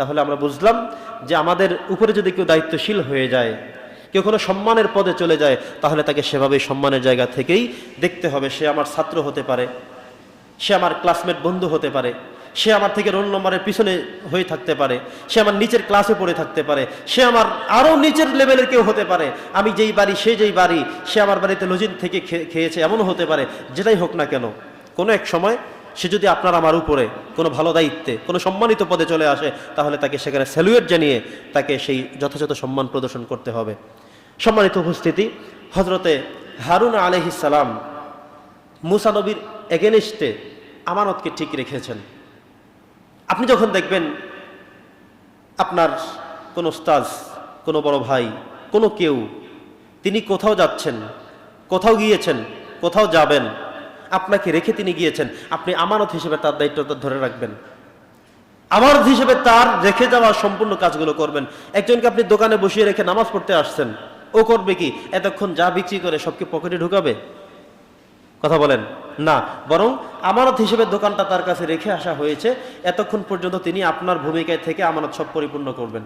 তাহলে আমরা বুঝলাম যে আমাদের উপরে যদি কেউ দায়িত্বশীল হয়ে যায়, কেউ কোনো সম্মানের পদে চলে যায়, তাহলে তাকে সেভাবে সম্মানের জায়গা থেকেই দেখতে হবে, সে আমার ছাত্র হতে পারে, সে আমার ক্লাসমেট বন্ধু হতে পারে, সে আমার থেকে রোল নম্বরের পিছনে হয়ে থাকতে পারে, সে আমার নিচের ক্লাসে পড়ে থাকতে পারে, সে আমার আরও নিচের লেভেলের কেউ হতে পারে, আমি যেই বাড়ি সে যেই বাড়ি, সে আমার বাড়িতে লজিন থেকে খেয়েছে, এমনও হতে পারে, যেটাই হোক না কেন, কোনো এক সময় সে যদি আপনার আমার উপরে কোনো ভালো দায়িত্বে, কোনো সম্মানিত পদে চলে আসে, তাহলে তাকে সেখানে স্যালুয়েট জানিয়ে তাকে সেই যথাযথ সম্মান প্রদর্শন করতে হবে। সম্মানিত উপস্থিতি হজরতে হারুন আলহিস সালাম মুসানবীর এগেনিস্টে আমানতকে ঠিক রেখেছেন। আপনি যখন দেখবেন আপনার কোনো স্তাজ কোনো বড় ভাই, কোনো কেউ, তিনি কোথাও যাচ্ছেন, কোথাও গিয়েছেন, কোথাও যাবেন আপনাকে রেখে তিনি গিয়েছেন। আপনি আমানত হিসেবে তার দায়িত্বটা ধরে রাখবেন। আমানত হিসেবে তার রেখে যাওয়া সম্পূর্ণ কাজগুলো করবেন। একজনকে আপনি দোকানে বসিয়ে রেখে নামাজ পড়তে আসছেন, ও করবে কি? এতক্ষণ যা বিক্রি করে সবকে পকেটে ঢুকাবে? কথা বলেন। না, বরং আমানত হিসেবে দোকানটা তার কাছে রেখে আসা হয়েছে। এতক্ষণ পর্যন্ত তিনি আপনার ভূমিকায় থেকে আমানত সব পরিপূর্ণ করবেন।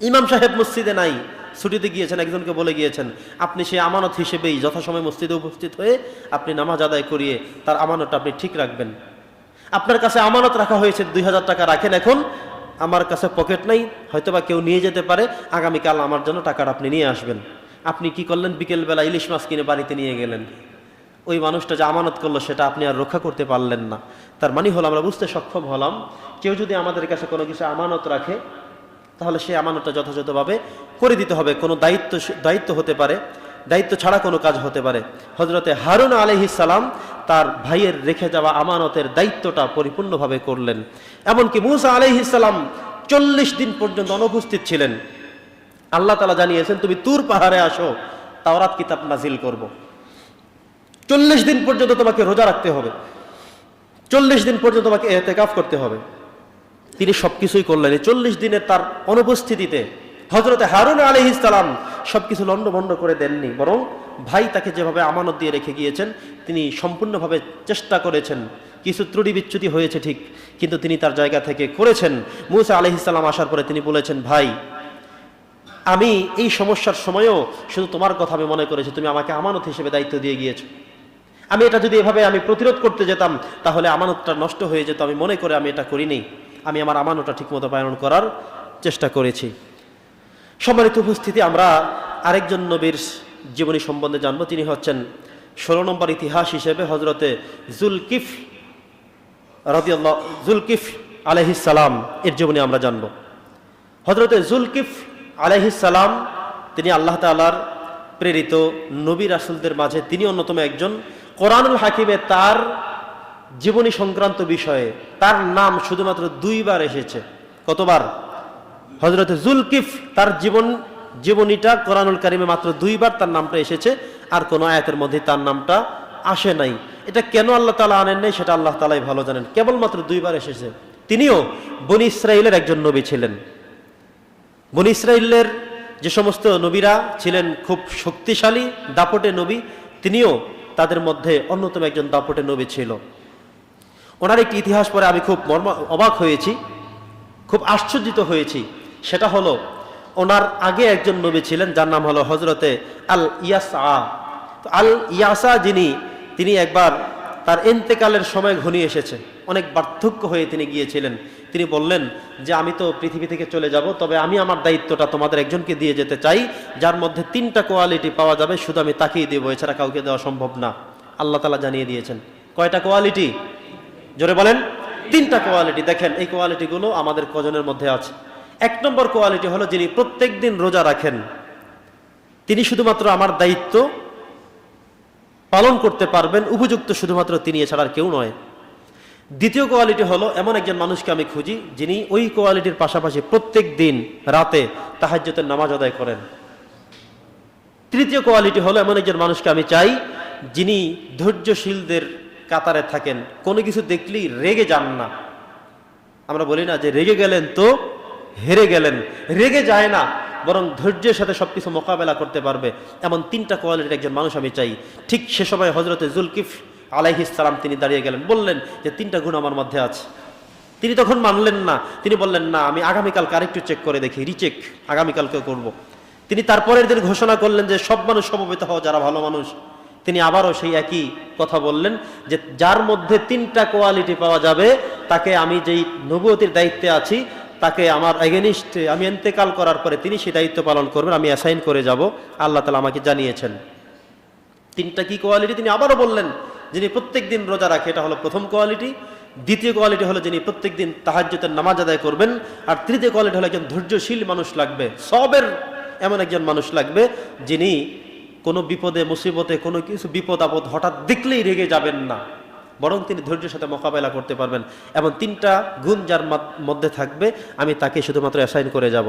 ইমাম সাহেব মসজিদে নাই, ছুটিতে গিয়েছেন, একজনকে বলে গিয়েছেন, আপনি সেই আমানত হিসেবেই যথাসময় মসজিদে উপস্থিত হয়ে আপনি নামাজ আদায় করিয়ে তার আমানতটা আপনি ঠিক রাখবেন। আপনার কাছে আমানত রাখা হয়েছে দুই হাজার টাকা, রাখেন এখন। আমার কাছে পকেট নাই, হয়তোবা কেউ নিয়ে যেতে পারে, আগামীকাল আমার জন্য টাকাটা আপনি নিয়ে আসবেন। আপনি কি করলেন? বিকেলবেলা ইলিশ মাছ কিনে বাড়িতে নিয়ে গেলেন। ওই মানুষটা যে আমানত করল, সেটা আপনি আর রক্ষা করতে পারলেন না। তার মানে হলো, আমরা বুঝতে সক্ষম হলাম, কেউ যদি আমাদের কাছে কোনো কিছু আমানত রাখে তাহলে সেই আমানতটা যথাযথভাবে করে দিতে হবে। কোনো দায়িত্ব দায়িত্ব হতে পারে, দায়িত্ব ছাড়া কোনো কাজ হতে পারে। হজরতে হারুন সালাম তার ভাইয়ের রেখে যাওয়া আমানতের দায়িত্বটা পরিপূর্ণভাবে করলেন। এমনকি মুসা সালাম চল্লিশ দিন পর্যন্ত অনুপস্থিত ছিলেন। আল্লাহ তালা জানিয়েছেন, তুমি তুর পাহাড়ে আসো, তাওরাত কিতাব নাজিল করব। চল্লিশ দিন পর্যন্ত তোমাকে রোজা রাখতে হবে। চল্লিশ দিন পর্যন্ত তোমাকে এতেকাফ করতে হবে। তিনি সবকিছুই করলেন। এই চল্লিশ দিনের তার অনুপস্থিতিতে হজরতে হারুন আলী ইসলাম সবকিছু করে দেননি, বরং ভাই তাকে যেভাবে আমানত দিয়ে রেখে গিয়েছেন, তিনি সম্পূর্ণভাবে চেষ্টা করেছেন। কিছু ত্রুটি বিচ্যুতি হয়েছে ঠিক, কিন্তু তিনি তার জায়গা থেকে করেছেন। মুসা আলহ ইসলাম আসার পরে তিনি বলেছেন, ভাই, আমি এই সমস্যার সময়ও শুধু তোমার কথা আমি মনে করেছি, তুমি আমাকে আমানত হিসেবে দায়িত্ব দিয়ে গিয়েছো। আমি এটা যদি এভাবে আমি প্রতিরোধ করতে যেতাম, তাহলে আমানতটা নষ্ট হয়ে যেত। আমি মনে করে আমি এটা করিনি। আমি আমার আমানতটা ঠিকমতো পালন করার চেষ্টা করেছি। সম্মানিত উপস্থিতি, আমরা আরেকজন নবীর জীবনী সম্বন্ধে জানব। তিনি হচ্ছেন ষোলো নম্বর ইতিহাস হিসেবে হজরতে জুলকিফ রদিয়াল্লাহ, জুলকিফ আলহিসাল্লাম এর জীবনী আমরা জানব। হজরতে জুলকিফ আলহিসাল্লাম তিনি আল্লাহ তালার প্রেরিত নবী রাসুলদের মাঝে তিনি অন্যতম একজন। কোরআনুল হাকিমে তার জীবনী সংক্রান্ত বিষয়ে তার নাম শুধুমাত্র দুইবার এসেছে। কতবার? হজরত জুলকিফ তার জীবন, জীবনীটা কোরআনুল কারিমে মাত্র দুইবার তার নামটা এসেছে, আর কোনো আয়াতের মধ্যে তার নামটা আসে নাই। এটা কেন আল্লাহ তালা আনেন নাই সেটা আল্লাহ তালাই ভালো জানেন। কেবলমাত্র দুইবার এসেছে। তিনিও বনি ইসরায়েলের একজন নবী ছিলেন। বনি ইসরায়েলের যে সমস্ত নবীরা ছিলেন খুব শক্তিশালী, দাপটে নবী, তিনিও তাদের মধ্যে অন্যতম একজন দাপটে নবী ছিল। ওনার একটি ইতিহাস পরে আমি খুব মর্ম, অবাক হয়েছি, খুব আশ্চর্যিত হয়েছি। সেটা হলো, ওনার আগে একজন নবী ছিলেন, যার নাম হলো হজরতে আল ইয়াসা তো আল ইয়াসা যিনি, তিনি একবার তার এন্তেকালের সময় ঘনিয়ে এসেছে। অনেক বার্ধক্য হয়ে তিনি গিয়েছিলেন। তিনি বললেন যে, আমি তো পৃথিবী থেকে চলে যাব, তবে আমি আমার দায়িত্বটা তোমাদের একজনকে দিয়ে যেতে চাই, যার মধ্যে তিনটা কোয়ালিটি পাওয়া যাবে, শুধু আমি তাকিয়ে দেবো, এছাড়া কাউকে দেওয়া সম্ভব না। আল্লাহ তালা জানিয়ে দিয়েছেন। কয়টা কোয়ালিটি? জোরে বলেন, তিনটা কোয়ালিটি দেখেন, এই কোয়ালিটিগুলো আমাদের কজনের মধ্যে আছে। এক নম্বর কোয়ালিটি হলো যিনি প্রত্যেক দিন রোজা রাখেন, তিনি শুধুমাত্র আমার দায়িত্ব পালন করতে পারবেন, উপযুক্ত শুধুমাত্র তিনি এছাড়া আর কেউ নয়। দ্বিতীয় কোয়ালিটি হলো এমন একজন মানুষকে আমি খুঁজি, যিনি ওই কোয়ালিটির পাশাপাশি প্রত্যেক দিন রাতে তাহাজ্যতের নামাজ আদায় করেন। তৃতীয় কোয়ালিটি হলো এমন একজন মানুষকে আমি চাই, যিনি ধৈর্যশীলদের কাতারে থাকেন, কোনো কিছু দেখলেই রেগে যান না। আমরা বলি না যে রেগে গেলেন তো হেরে গেলেন। রেগে যায় না, বরং ধৈর্যের সাথে সবকিছু মোকাবেলা করতে পারবে। এমন তিনটা কোয়ালিটির একজন মানুষ আমি চাই। ঠিক সে সময় হজরতে জুলকিফ আলাইহিসালাম তিনি দাঁড়িয়ে গেলেন, বললেন যে তিনটা গুণ আমার মধ্যে আছে। তিনি তখন মানলেন না। তিনি বললেন, না, আমি আগামীকালকে আরেকটু চেক করে দেখি রিচেক আগামীকালকে করব। তিনি তারপরের দিন ঘোষণা করলেন যে সব মানুষ সমবেত হওয়া যারা ভালো মানুষ। তিনি আবারও সেই একই কথা বললেন যে যার মধ্যে তিনটা কোয়ালিটি পাওয়া যাবে, তাকে আমি যেই নবতির দায়িত্বে আছি, তাকে আমার এগেনিস্ট আমি এন্তেকাল করার পরে তিনি সেই দায়িত্ব পালন করবেন, আমি অ্যাসাইন করে যাব। আল্লাহ তালা আমাকে জানিয়েছেন। তিনটা কি কোয়ালিটি তিনি আবারও বললেন, যিনি প্রত্যেক দিন রোজা রাখে, এটা হলো প্রথম কোয়ালিটি দ্বিতীয় কোয়ালিটি হলো যিনি প্রত্যেক দিন তাহাজ্যতের নামাজ আদায় করবেন। আর তৃতীয় কোয়ালিটি হলো একজন ধৈর্যশীল মানুষ লাগবে, সবের এমন একজন মানুষ লাগবে, যিনি কোনো বিপদে, মুসিবতে, কোনো কিছু বিপদ, আপদ হঠাৎ দেখলেই রেগে যাবেন না। বরং তিনি ধৈর্যের সাথে মোকাবেলা করতে পারবেন। এবং তিনটা গুণ যার মধ্যে থাকবে, আমি তাকে শুধুমাত্র অ্যাসাইন করে যাব।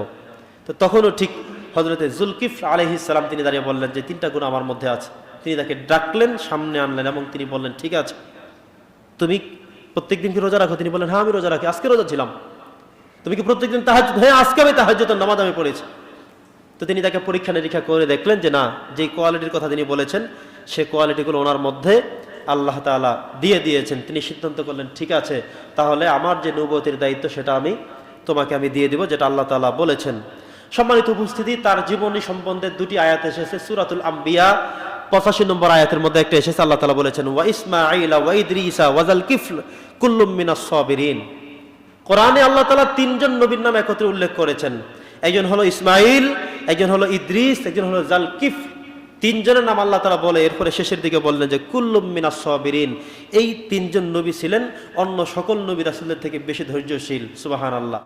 তো তখনও ঠিক হজরতে জুলকিফ আলহিসাল্লাম তিনি দাঁড়িয়ে বললেন যে, তিনটা গুণ আমার মধ্যে আছে। তিনি তাকে ডাকলেন, সামনে আনলেন এবং তিনি বললেন, ঠিক আছে, তুমি প্রত্যেকদিন কি রোজা রাখো? তিনি বললেন হ্যাঁ আমি রোজা রাখি, আজকে রোজা ছিলাম। তুমি কি প্রত্যেকদিন তাহাজ হ্যাঁ আজকে আমি তাহাজ নামাজ আমি পড়েছি। তো তিনি তাকে পরীক্ষা নিরীক্ষা করে দেখলেন যে না যে কোয়ালিটির কথা তিনি বলেছেন, সে কোয়ালিটিগুলো ওনার মধ্যে আল্লাহ তাআলা দিয়ে দিয়েছেন। তিনি সিদ্ধান্ত করলেন, ঠিক আছে, তাহলে আমার যে নবতির দায়িত্ব সেটা আমি, তোমাকে আমি দিয়ে দিব, যেটা আল্লাহ তালা বলেছেন। সম্মানিত উপস্থিতি, তার জীবনী সম্বন্ধে দুটি আয়াত এসেছে, সুরাতুল আম্বিয়া, পঁচাশি নম্বর আয়াতের মধ্যে একটা এসেছে, আল্লাহ তালা বলেছেন, ওয়া ইসমাঈলা ওয়া ইদ্রিসা ওয়াজাল কিফল কুল্লুম মিনাস সাবিরিন। কোরআনে আল্লাহ তালা তিনজন নবীর নাম একত্রে উল্লেখ করেছেন। একজন হলো ইসমাইল একজন হলো ইদ্রিস, একজন হলো জাল কিফ তিনজনের নাম আল্লাহ তারা বলে, এরপরে শেষের দিকে বললেন যে, কুল্লুম মিনাস সাবিরিন। এই তিনজন নবী ছিলেন অন্য সকল নবী রাসুলের থেকে বেশি ধৈর্যশীল, সুবহানাল্লাহ।